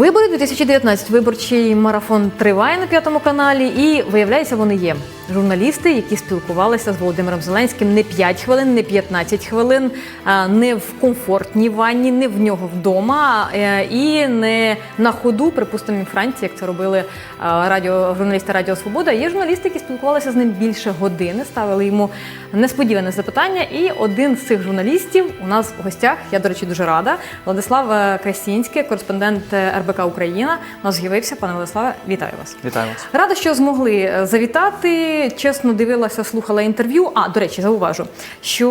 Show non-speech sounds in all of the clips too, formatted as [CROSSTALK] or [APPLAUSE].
Вибори 2019. Виборчий марафон триває на п'ятому каналі, і виявляється, вони є. Журналісти, які спілкувалися з Володимиром Зеленським не 5 хвилин, не 15 хвилин, не в комфортній ванні, не в нього вдома і не на ходу, припустимо, Франції, як це робили радіо журналісти Радіо Свобода. Є журналісти, які спілкувалися з ним більше години, ставили йому несподіване запитання. І один з цих журналістів у нас в гостях. Я, до речі, дуже рада. Владислав е, Красінський, кореспондент е, РБК Україна. У нас з'явився. Пане Владиславе, вітаю вас. Вітаю вас. Рада, що змогли е, завітати. Чесно дивилася, слухала інтерв'ю. А, до речі, зауважу, що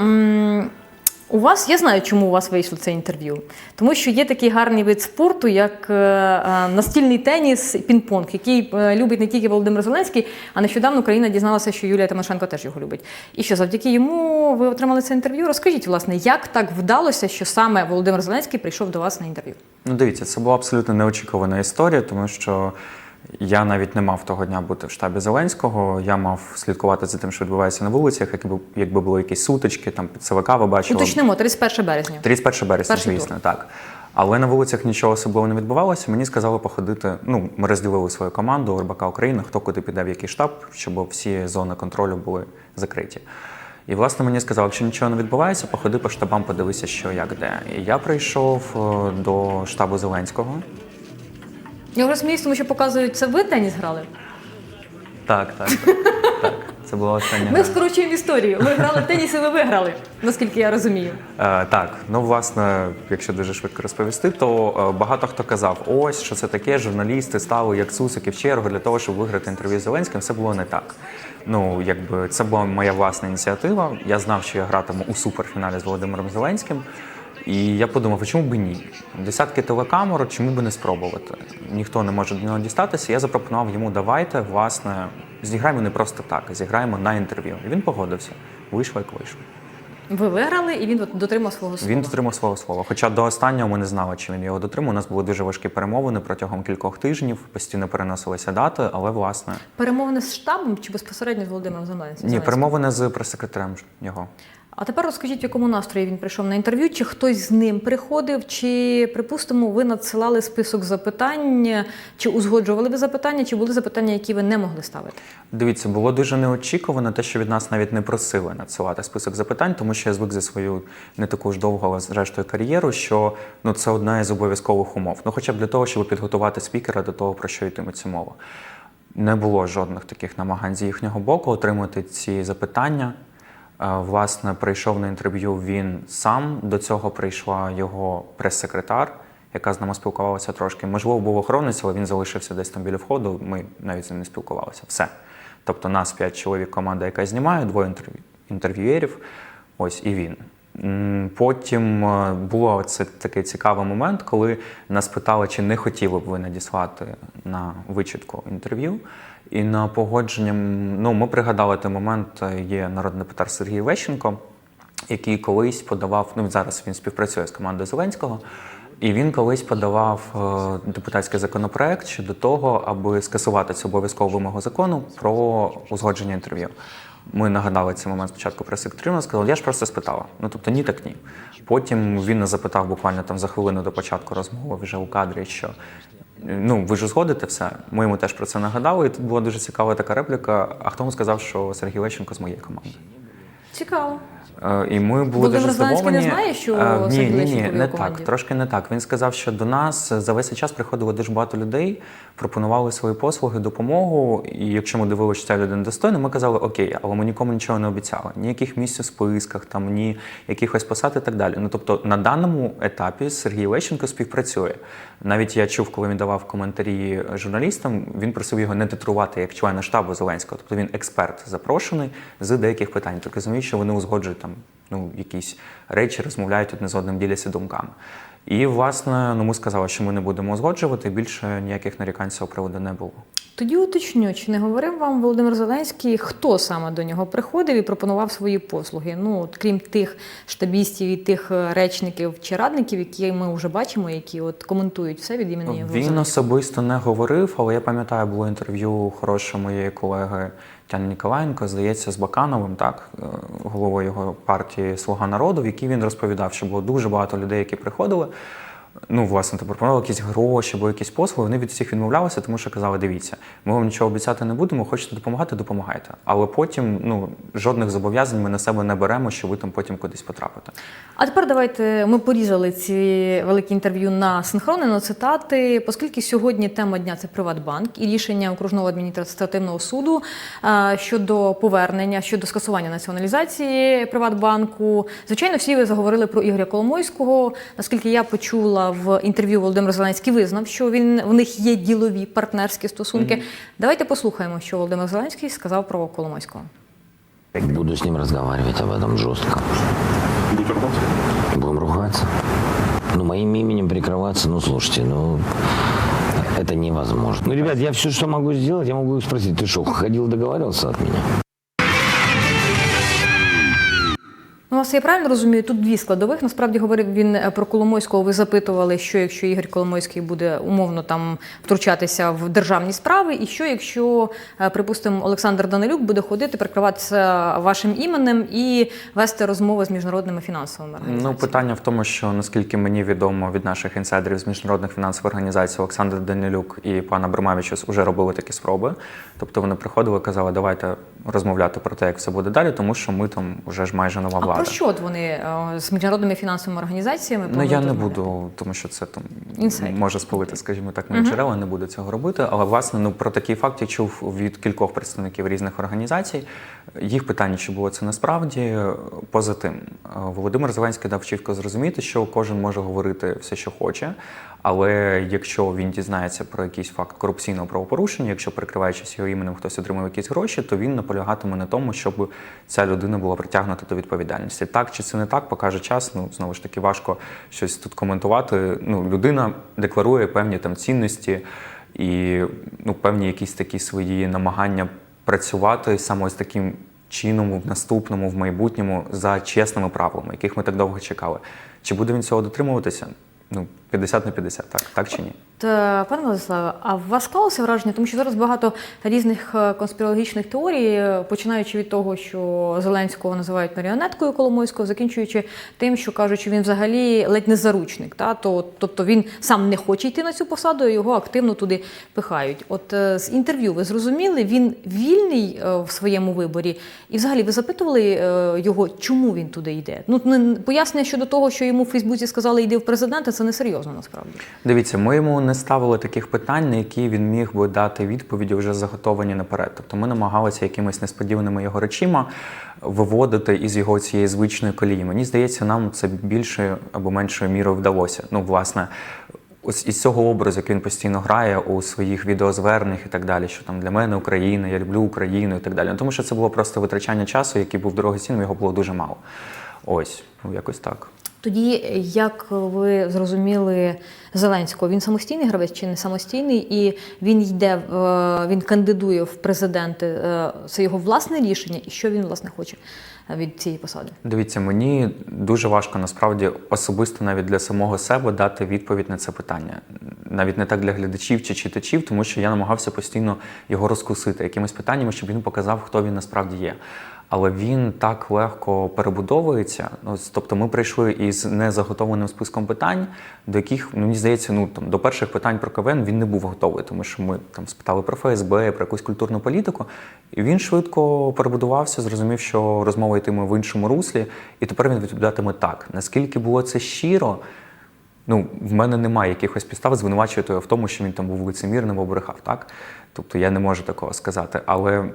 м, у вас я знаю, чому у вас вийшло це інтерв'ю. Тому що є такий гарний вид спорту, як е, е, настільний теніс, і пінг-понг, який е, любить не тільки Володимир Зеленський, а нещодавно Україна дізналася, що Юлія Тимошенко теж його любить. І що завдяки йому ви отримали це інтерв'ю. Розкажіть, власне, як так вдалося, що саме Володимир Зеленський прийшов до вас на інтерв'ю? Ну, дивіться, це була абсолютно неочікувана історія, тому що я навіть не мав того дня бути в штабі Зеленського. Я мав слідкувати за тим, що відбувається на вулицях, якби, якби були якісь сутички, там під ЦВК ви бачили. Уточнимо, 31 березня. 31 березня, Перший тур. звісно, так. Але на вулицях нічого особливого не відбувалося. Мені сказали походити. Ну, ми розділили свою команду РБК Україна, хто куди піде в який штаб, щоб всі зони контролю були закриті. І власне мені сказали, якщо нічого не відбувається, походи по штабам, подивися, що як де. І я прийшов е, до штабу Зеленського. Я вже сміюсь, тому що показують, це ви теніс грали. Так, так, так. [LAUGHS] так. Це була остання. Ми гра. скорочуємо історію. Ви грали в теніс і ви виграли, наскільки я розумію. Е, так, ну власне, якщо дуже швидко розповісти, то е, багато хто казав, ось що це таке, журналісти стали як цусики в чергу для того, щоб виграти інтерв'ю з Зеленським. Все було не так. Ну, якби це була моя власна ініціатива. Я знав, що я гратиму у суперфіналі з Володимиром Зеленським. І я подумав, а чому б і ні? Десятки телекамер, чому б не спробувати? Ніхто не може до нього дістатися. Я запропонував йому, давайте, власне, зіграємо не просто так, а зіграємо на інтерв'ю. І він погодився. Вийшло, як вийшло. Ви виграли, і він дотримав свого слова. Він дотримав свого слова. Хоча до останнього ми не знали, чи він його дотримав. У нас були дуже важкі перемовини протягом кількох тижнів, постійно переносилися дати, але власне Перемовини з штабом чи безпосередньо з Володимиром Зеленським? ні, перемовини з прес-секретарем його. А тепер розкажіть, в якому настрої він прийшов на інтерв'ю, чи хтось з ним приходив, чи, припустимо, ви надсилали список запитань, чи узгоджували ви запитання, чи були запитання, які ви не могли ставити? Дивіться, було дуже неочікувано те, що від нас навіть не просили надсилати список запитань, тому що я звик за свою не таку ж довгу, але зрештою кар'єру, що ну це одна із обов'язкових умов. Ну, хоча б для того, щоб підготувати спікера до того, про що йтиметься мова. Не було жодних таких намагань з їхнього боку отримати ці запитання. Е, Власне, прийшов на інтерв'ю він сам. До цього прийшла його прес-секретар, яка з нами спілкувалася трошки. Можливо, був охоронець, але він залишився десь там біля входу. Ми навіть з ним не спілкувалися. Все. Тобто, нас п'ять чоловік, команда, яка знімає, двоє інтерв'юєрів. Ось і він. Потім е, було це такий цікавий момент, коли нас питали, чи не хотіли б ви надіслати на вичітку інтерв'ю. І на погодження, ну ми пригадали той момент, е, є народний депутат Сергій Лещенко, який колись подавав, ну зараз він співпрацює з командою Зеленського, і він колись подавав е, депутатський законопроект щодо того, аби скасувати цю обов'язкову вимогу закону про узгодження інтерв'ю. Ми нагадали цей момент спочатку прес-секретарю, сказали, я ж просто спитала. Ну тобто ні, так ні. Потім він запитав буквально там за хвилину до початку розмови вже у кадрі, що ну ви ж згодите все. Ми йому теж про це нагадали. І тут була дуже цікава така репліка. А хто вам сказав, що Сергій Лещенко з моєї команди? Цікаво. Е, І ми були Володимир дуже здивовані. не знає, що Е, ні, ні, ні, не так. Трошки не так. Він сказав, що до нас за весь час приходило дуже багато людей, пропонували свої послуги, допомогу. І якщо ми дивилися, що ця людина достойна, ми казали, окей, але ми нікому нічого не обіцяли. Ніяких місць у списках, там ні якихось посад і так далі. Ну тобто на даному етапі Сергій Лещенко співпрацює. Навіть я чув, коли він давав коментарі журналістам, він просив його не титрувати як члена штабу Зеленського. Тобто він експерт запрошений з деяких питань. Так розумію, що вони узгоджують там ну, якісь речі, розмовляють одне з одним, діляться думками. І, власне, ну, ми сказали, що ми не будемо узгоджувати, більше ніяких нарікань з цього приводу не було. Тоді уточню, чи не говорив вам Володимир Зеленський, хто саме до нього приходив і пропонував свої послуги? Ну, от, крім тих штабістів і тих е, речників чи радників, які ми вже бачимо, які от коментують все від імені Він Зеленського. особисто не говорив, але я пам'ятаю, було інтерв'ю хороше моєї колеги Тяни Ніколаєнко, здається, з Бакановим, так, е, головою його партії Слуга народу, в якій він розповідав, що було дуже багато людей, які приходили. Ну, власне, та пропонували якісь гроші або якісь послуги, вони від всіх відмовлялися, тому що казали: дивіться, ми вам нічого обіцяти не будемо, хочете допомагати, допомагайте. Але потім ну, жодних зобов'язань ми на себе не беремо, що ви там потім кудись потрапите. А тепер давайте ми порізали ці великі інтерв'ю на синхрони, на цитати, оскільки сьогодні тема дня це Приватбанк і рішення окружного адміністративного суду е, щодо повернення, щодо скасування націоналізації Приватбанку. Звичайно, всі ви заговорили про Ігоря Коломойського. Наскільки я почула в інтерв'ю, Володимир Зеленський визнав, що він в них є ділові партнерські стосунки. Давайте послухаємо, що Володимир Зеленський сказав про Коломойського. Буду с ним разговаривать об этом жестко. Будут ругаться? Будем ругаться. Ну, моим именем прикрываться, ну, слушайте, ну, это невозможно. Ну, ребят, я все, что могу сделать, я могу их спросить, ты что, ходил договаривался от меня? Ну, вас я правильно розумію, тут дві складових. Насправді говорив він е, про Коломойського. Ви запитували, що якщо Ігор Коломойський буде умовно там втручатися в державні справи, і що якщо, е, припустимо, Олександр Данилюк буде ходити, прикриватися вашим іменем і вести розмови з міжнародними фінансовими організаціями? Ну, питання в тому, що наскільки мені відомо від наших інсайдерів з міжнародних фінансових організацій Олександр Данилюк і пан Абрамавічус вже робили такі спроби. Тобто вони приходили, казали, давайте розмовляти про те, як все буде далі, тому що ми там вже ж майже нова А влада. про що от вони е, з міжнародними фінансовими організаціями? Ну я не буду, тому що це там Інсайд. може спалити, скажімо так, мої джерела, не буду цього робити. Але власне ну про такий факт я чув від кількох представників різних організацій. Їх питання, чи було це насправді поза тим. е, Володимир Зеленський дав чітко зрозуміти, що кожен може говорити все, що хоче. Але якщо він дізнається про якийсь факт корупційного правопорушення, якщо прикриваючись його іменем хтось отримав якісь гроші, то він наполягатиме на тому, щоб ця людина була притягнута до відповідальності. Так чи це не так, покаже час. Ну знову ж таки важко щось тут коментувати. Ну, людина декларує певні там цінності і ну, певні якісь такі свої намагання працювати саме ось таким чином в наступному, в майбутньому за чесними правилами, яких ми так довго чекали. Чи буде він цього дотримуватися? Ну, 50 на 50, так, так чи ні? Та, пане Владиславе, а у вас склалося враження, тому що зараз багато різних е, конспірологічних теорій, е, починаючи від того, що Зеленського називають маріонеткою Коломойського, закінчуючи тим, що кажуть, що він взагалі ледь не заручник. Та? То, тобто він сам не хоче йти на цю посаду, його активно туди пихають. От е, з інтерв'ю ви зрозуміли, він вільний е, в своєму виборі, і взагалі ви запитували е, його, чому він туди йде? Ну не- пояснення щодо того, що йому в Фейсбуці сказали йди в президенти, це несерйозно насправді. Дивіться, ми йому не ставили таких питань, на які він міг би дати відповіді вже заготовані наперед. Тобто ми намагалися якимись несподіваними його речима виводити із його цієї звичної колії. Мені здається, нам це більшою або меншою мірою вдалося. Ну, власне. Ось із цього образу, який він постійно грає у своїх відеозверненнях і так далі, що там для мене Україна, я люблю Україну і так далі. Ну, тому що це було просто витрачання часу, який був дорогоцінним, його було дуже мало. Ось, ну якось так. Тоді, як ви зрозуміли Зеленського, він самостійний гравець чи не самостійний, і він йде, в- він кандидує в президенти. Е, Це його власне рішення, і що він власне хоче е, від цієї посади? Дивіться, мені дуже важко насправді особисто навіть для самого себе дати відповідь на це питання. Навіть не так для глядачів чи читачів, тому що я намагався постійно його розкусити якимись питаннями, щоб він показав, хто він насправді є. Але він так легко перебудовується. Ну, тобто, ми прийшли із незаготовленим списком питань, до яких ну, мені здається, ну там до перших питань про КВН він не був готовий, тому що ми там спитали про ФСБ, про якусь культурну політику, і він швидко перебудувався, зрозумів, що розмова йтиме в іншому руслі, і тепер він відповідатиме так. Наскільки було це щиро, ну, в мене немає якихось підстав звинувачувати в тому, що він там був лицемірним або брехав, так? Тобто я не можу такого сказати. Але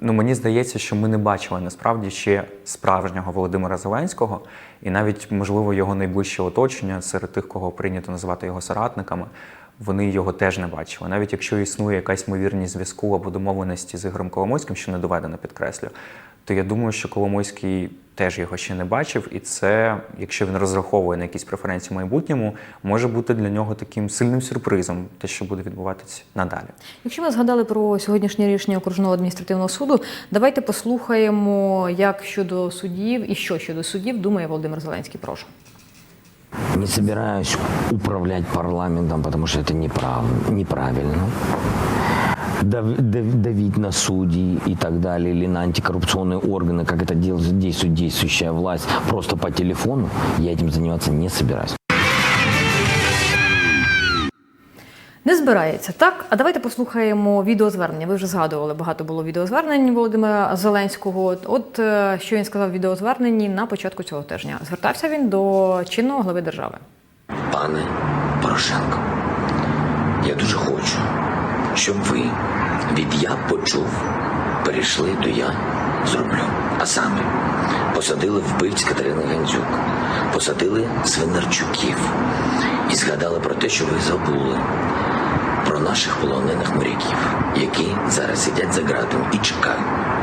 ну, мені здається, що ми не бачили насправді ще справжнього Володимира Зеленського, і навіть, можливо, його найближче оточення серед тих, кого прийнято називати його соратниками, вони його теж не бачили. Навіть якщо існує якась ймовірність зв'язку або домовленості з Ігорем Коломойським, що не доведено, підкреслю, то я думаю, що Коломойський теж його ще не бачив, і це, якщо він розраховує на якісь преференції в майбутньому, може бути для нього таким сильним сюрпризом, те, що буде відбуватися надалі. Якщо ми згадали про сьогоднішнє рішення окружного адміністративного суду, давайте послухаємо, як щодо суддів і що щодо суддів думає Володимир Зеленський. Прошу. Не собираюсь управлять парламентом, потому что это неправ, неправильно Дав- дав- давить на судей и так далее, или на антикоррупционные органы, как это дел- действует действующая власть, просто по телефону, я этим заниматься не собираюсь. Не збирається, так? А давайте послухаємо відеозвернення. Ви вже згадували, багато було відеозвернень Володимира Зеленського. От е, що він сказав в відеозверненні на початку цього тижня. Звертався він до чинного глави держави. Пане Порошенко, я дуже хочу, щоб ви від я почув перейшли до я зроблю. А саме посадили вбивць Катерини Гандзюк, посадили Свинарчуків і згадали про те, що ви забули про наших полонених моряків, які зараз сидять за ґратом і чекають.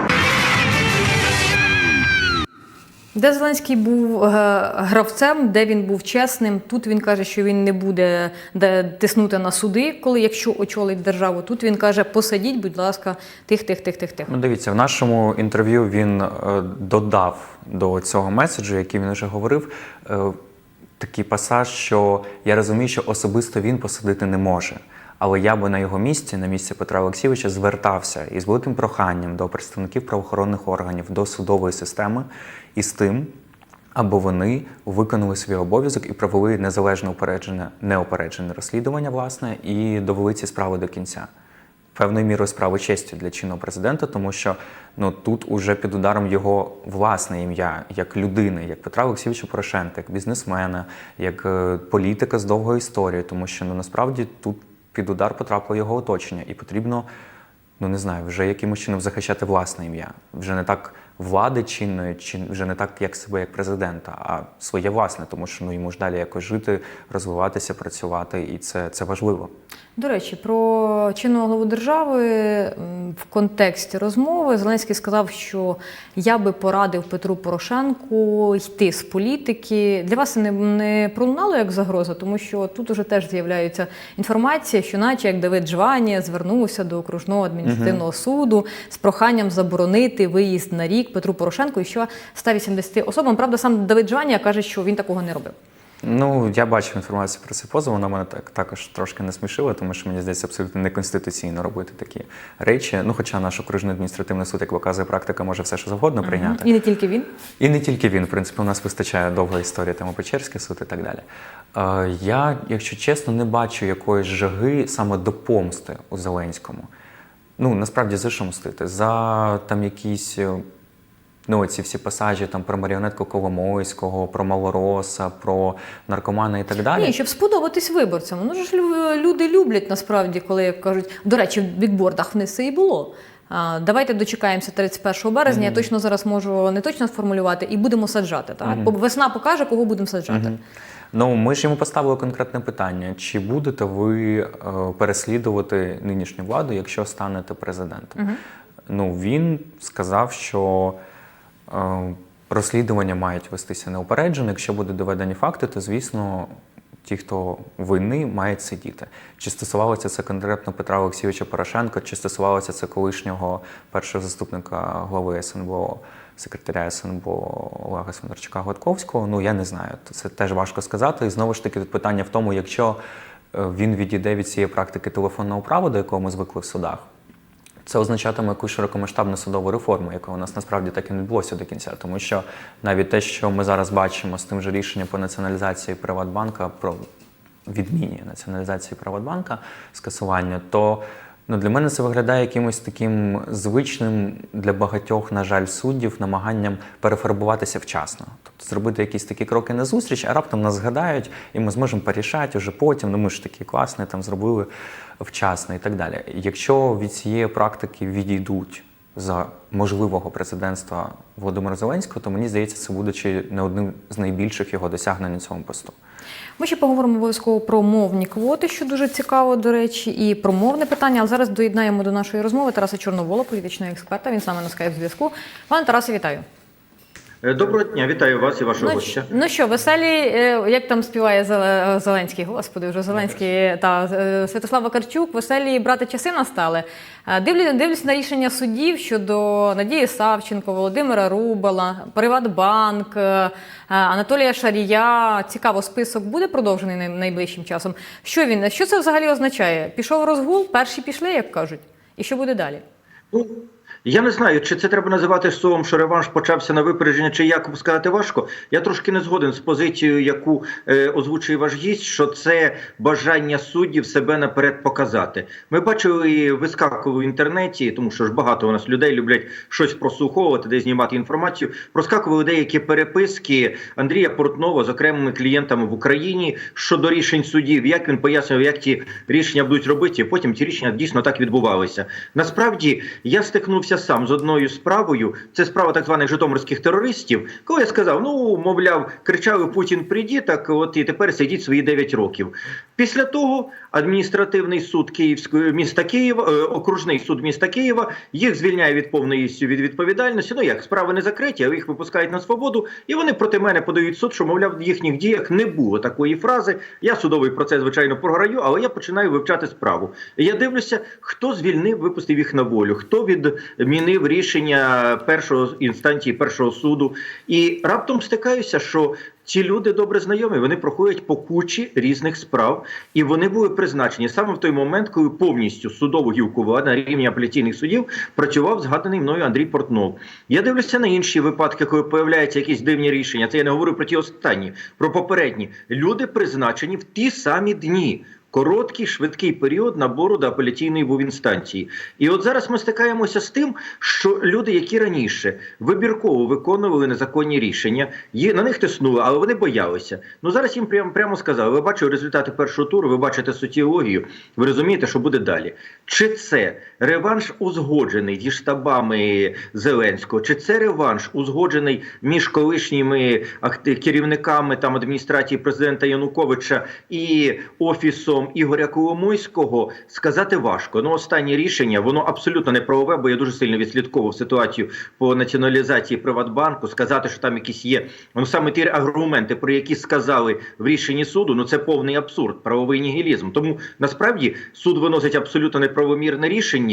Де Зеленський був е, гравцем, де він був чесним. Тут він каже, що він не буде де тиснути на суди, коли якщо очолить державу. Тут він каже, посадіть, будь ласка, тих, тих, тих, тих, тих. Ну, дивіться, в нашому інтерв'ю він е, додав до цього меседжу, який він вже говорив, е, такий пасаж, що я розумію, що особисто він посадити не може. Але я би на його місці, на місці Петра Олексійовича, звертався із великим проханням до представників правоохоронних органів, до судової системи із тим, аби вони виконали свій обов'язок і провели незалежне упереджене, неопереджене розслідування, власне, і довели ці справи до кінця певною мірою справи честі для чинного президента, тому що ну тут уже під ударом його власне ім'я як людини, як Петра Олексійовича Порошенка, як бізнесмена, як е, політика з довгою історією, тому що ну насправді тут під удар потрапило його оточення, і потрібно. Ну не знаю, вже якимось чином захищати власне ім'я. Вже не так влади чинної, чи вже не так як себе як президента, а своє власне, тому що ну йому ж далі якось жити, розвиватися, працювати, і це, це важливо. До речі, про чинного главу держави в контексті розмови Зеленський сказав, що я би порадив Петру Порошенку йти з політики. Для вас це не, не пролунало як загроза, тому що тут уже теж з'являється інформація, що, наче як Давид Жванія звернувся до окружного адміністративного суду з проханням заборонити виїзд на рік Петру Порошенку і що 180 особам. Правда, сам Давид Жванія каже, що він такого не робив. Ну, я бачив інформацію про цей позов, вона мене так також трошки не смішила, тому що мені здається абсолютно неконституційно робити такі речі. Ну, хоча наш окружний адміністративний суд, як показує практика, може все що завгодно прийняти. І не тільки він. І не тільки він, в принципі, у нас вистачає довга історія, там Печерський суд і так далі. Е, я, якщо чесно, не бачу якоїсь жаги саме до помсти у Зеленському. Ну, насправді, за що мстити? За там якісь. Ну, ці всі пасажі там про маріонетку Коломойського, про Малороса, про наркомана і так далі. Ні, щоб сподобатись виборцям. Ну ж люди люблять насправді, коли як кажуть, до речі, в бікбордах це і було. А, давайте дочекаємося 31 березня. Я точно зараз можу не точно сформулювати, і будемо саджати. Так? Бо Весна покаже, кого будемо саджати. Ну, ми ж йому поставили конкретне питання: чи будете ви е, переслідувати нинішню владу, якщо станете президентом? Ну, він сказав, що розслідування мають вестися неупереджено. Якщо будуть доведені факти, то звісно. Ті, хто винний, мають сидіти. Чи стосувалося це конкретно Петра Олексійовича Порошенка, чи стосувалося це колишнього першого заступника глави СНБО, секретаря СНБО Олега Свинарчука Гладковського, ну я не знаю. Це теж важко сказати. І знову ж таки питання в тому, якщо е, він відійде від цієї практики телефонного права, до якого ми звикли в судах, це означатиме якусь широкомасштабну судову реформу, яка у нас насправді так і не відбулося до кінця. Тому що навіть те, що ми зараз бачимо з тим же рішенням по націоналізації Приватбанка, про відміні націоналізації Приватбанка, скасування, то ну, для мене це виглядає якимось таким звичним для багатьох, на жаль, суддів намаганням перефарбуватися вчасно. Тобто зробити якісь такі кроки на зустріч, а раптом нас згадають, і ми зможемо порішати вже потім. Ну ми ж такі класні, там зробили вчасно і так далі. Якщо від цієї практики відійдуть за можливого президентства Володимира Зеленського, то мені здається, це буде чи не одним з найбільших його досягнень на цьому посту. Ми ще поговоримо обов'язково про мовні квоти, що дуже цікаво, до речі, і про мовне питання. Але зараз доєднаємо до нашої розмови Тараса Чорновола, політичного експерта. Він нами на скайп зв'язку. Пане Тарасе, вітаю. Е, Доброго дня, вітаю вас і вашого Ну, гостя. ну що, веселі, е, як там співає Зеленський, господи, вже Зеленський та е, Святослав Вакарчук, веселі брати часи настали. Е, Дивлюсь, на рішення судів щодо Надії Савченко, Володимира Рубала, Приватбанк, е, Анатолія Шарія. Цікаво, список буде продовжений най- найближчим часом. Що він, що це взагалі означає? Пішов розгул, перші пішли, як кажуть. І що буде далі? Ну, Я не знаю, чи це треба називати словом, що реванш почався на випередження, чи як сказати важко. Я трошки не згоден з позицією, яку е, озвучує ваш гість, що це бажання суддів себе наперед показати. Ми бачили і вискакували в інтернеті, тому що ж багато у нас людей люблять щось прослуховувати, де знімати інформацію. Проскакували деякі переписки Андрія Портнова з окремими клієнтами в Україні щодо рішень судів, як він пояснював, як ті рішення будуть робити. і Потім ті рішення дійсно так відбувалися. Насправді я стикнувся сам з одною справою. Це справа так званих житомирських терористів. Коли я сказав, ну мовляв, кричали Путін прийді, так от і тепер сидіть свої 9 років. Після того адміністративний суд Київського міста Києва, е, окружний суд міста Києва їх звільняє від повної від відповідальності. Ну як справи не закриті, а їх випускають на свободу, і вони проти мене подають суд, що мовляв в їхніх діях не було такої фрази. Я судовий процес звичайно програю, але я починаю вивчати справу. Я дивлюся, хто звільнив, випустив їх на волю, хто відмінив рішення першого інстанції першого суду. І раптом стикаюся, що ці люди добре знайомі, вони проходять по кучі різних справ, і вони були призначені саме в той момент, коли повністю судову гілку влади на рівні апеляційних судів працював згаданий мною Андрій Портнов. Я дивлюся на інші випадки, коли появляються якісь дивні рішення. Це я не говорю про ті останні, про попередні. Люди призначені в ті самі дні. Короткий швидкий період набору до апеляційної був інстанції. І от зараз ми стикаємося з тим, що люди, які раніше вибірково виконували незаконні рішення, на них тиснули, але вони боялися. Ну зараз їм прямо прямо сказали: ви бачите результати першого туру, ви бачите соціологію, ви розумієте, що буде далі. Чи це реванш узгоджений зі штабами Зеленського, чи це реванш узгоджений між колишніми керівниками там адміністрації президента Януковича і офісом Ігоря Коломойського, сказати важко. Ну, останнє рішення воно абсолютно не правове, бо я дуже сильно відслідковував ситуацію по націоналізації Приватбанку. Сказати, що там якісь є ну саме ті аргументи, про які сказали в рішенні суду, ну це повний абсурд, правовий нігілізм. Тому насправді суд виносить абсолютно неправомірне рішення,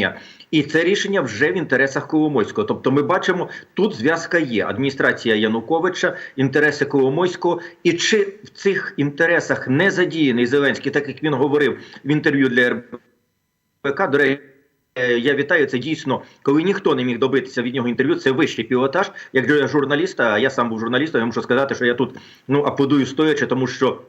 і це рішення вже в інтересах Коломойського. Тобто, ми бачимо, тут зв'язка є адміністрація Януковича, інтереси Коломойського, і чи в цих інтересах не задіяний Зеленський, так як він говорив в інтерв'ю для РБК, до речі. е, Я вітаю це дійсно, коли ніхто не міг добитися від нього інтерв'ю. Це вищий пілотаж. Як журналіста, а я сам був журналістом, я можу сказати, що я тут ну аплодую стоячи, тому що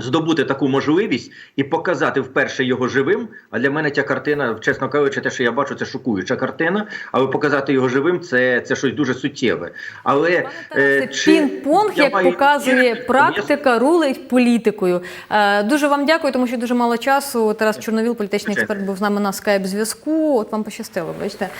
здобути таку можливість і показати вперше його живим. А для мене ця картина, чесно кажучи, те, що я бачу, це шокуюча картина. Але показати його живим це, це щось дуже суттєве. Але е, чи пінг-понг, як маю показує практика, рулить політикою. Е, дуже вам дякую, тому що дуже мало часу. Тарас Чорновіл, політичний експерт, був з нами на скайп-зв'язку. От вам пощастило, бачите. Е,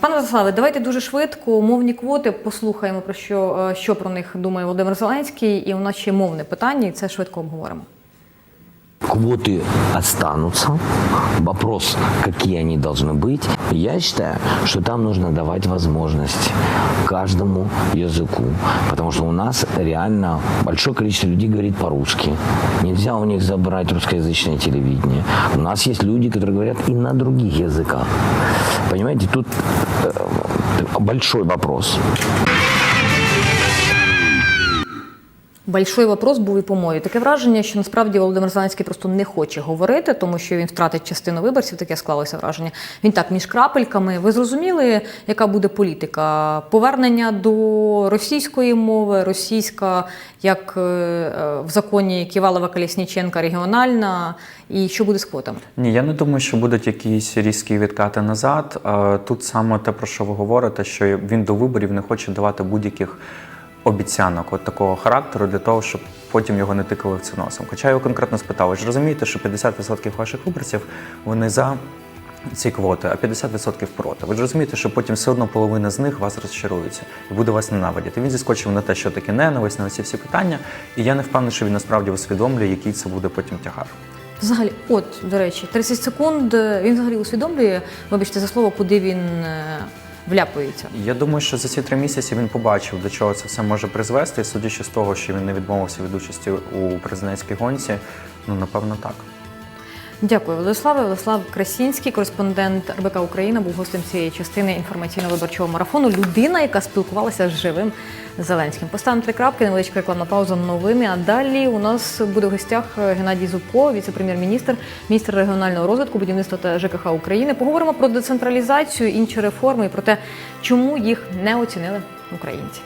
пане Владиславе, давайте дуже швидко мовні квоти послухаємо про що, е, що про них думає Володимир Зеленський. І у нас ще мовне питання, і це швидко обговоримо. Квоты останутся. Вопрос, какие они должны быть. Я считаю, что там нужно давать возможность каждому языку. Потому что у нас реально большое количество людей говорит по-русски. Нельзя у них забрать русскоязычное телевидение. У нас есть люди, которые говорят и на других языках. Понимаете, тут э, большой вопрос. Большой вопрос був і по мою. Таке враження, що насправді Володимир Зеленський просто не хоче говорити, тому що він втратить частину виборців. Таке склалося враження. Він так між крапельками. Ви зрозуміли, яка буде політика? Повернення до російської мови, російська, як е, в законі Ківалова Колісніченка, регіональна, і що буде з квотами? Ні, я не думаю, що будуть якісь різкі відкати назад. Е, Тут саме те, про що ви говорите, що він до виборів не хоче давати будь-яких обіцянок от такого характеру для того, щоб потім його не тикали в це носом. Хоча його конкретно спитав, ви ж розумієте, що 50% ваших виборців вони за. Ці квоти, а 50% проти. Ви ж розумієте, що потім все одно половина з них вас розчарується і буде вас ненавидіти. Він зіскочив на те, що таке ненависть, на ці всі питання, і я не впевнений, що він насправді усвідомлює, який це буде потім тягар. Взагалі, от, до речі, 30 секунд. е, Він взагалі усвідомлює, вибачте за слово, куди він е, вляпується. Я думаю, що за ці три місяці він побачив, до чого це все може призвести. Судячи з того, що він не відмовився від участі у президентській гонці, ну напевно так. Дякую, Владиславе. Владислав Красінський, кореспондент РБК Україна, був гостем цієї частини інформаційно-виборчого марафону. Людина, яка спілкувалася з живим Зеленським. Поставимо три крапки, невеличка рекламна пауза, новини. А далі у нас буде в гостях Геннадій Зубко, віце-прем'єр-міністр, міністр регіонального розвитку, будівництва та ЖКХ України. Поговоримо про децентралізацію, інші реформи і про те, чому їх не оцінили українці.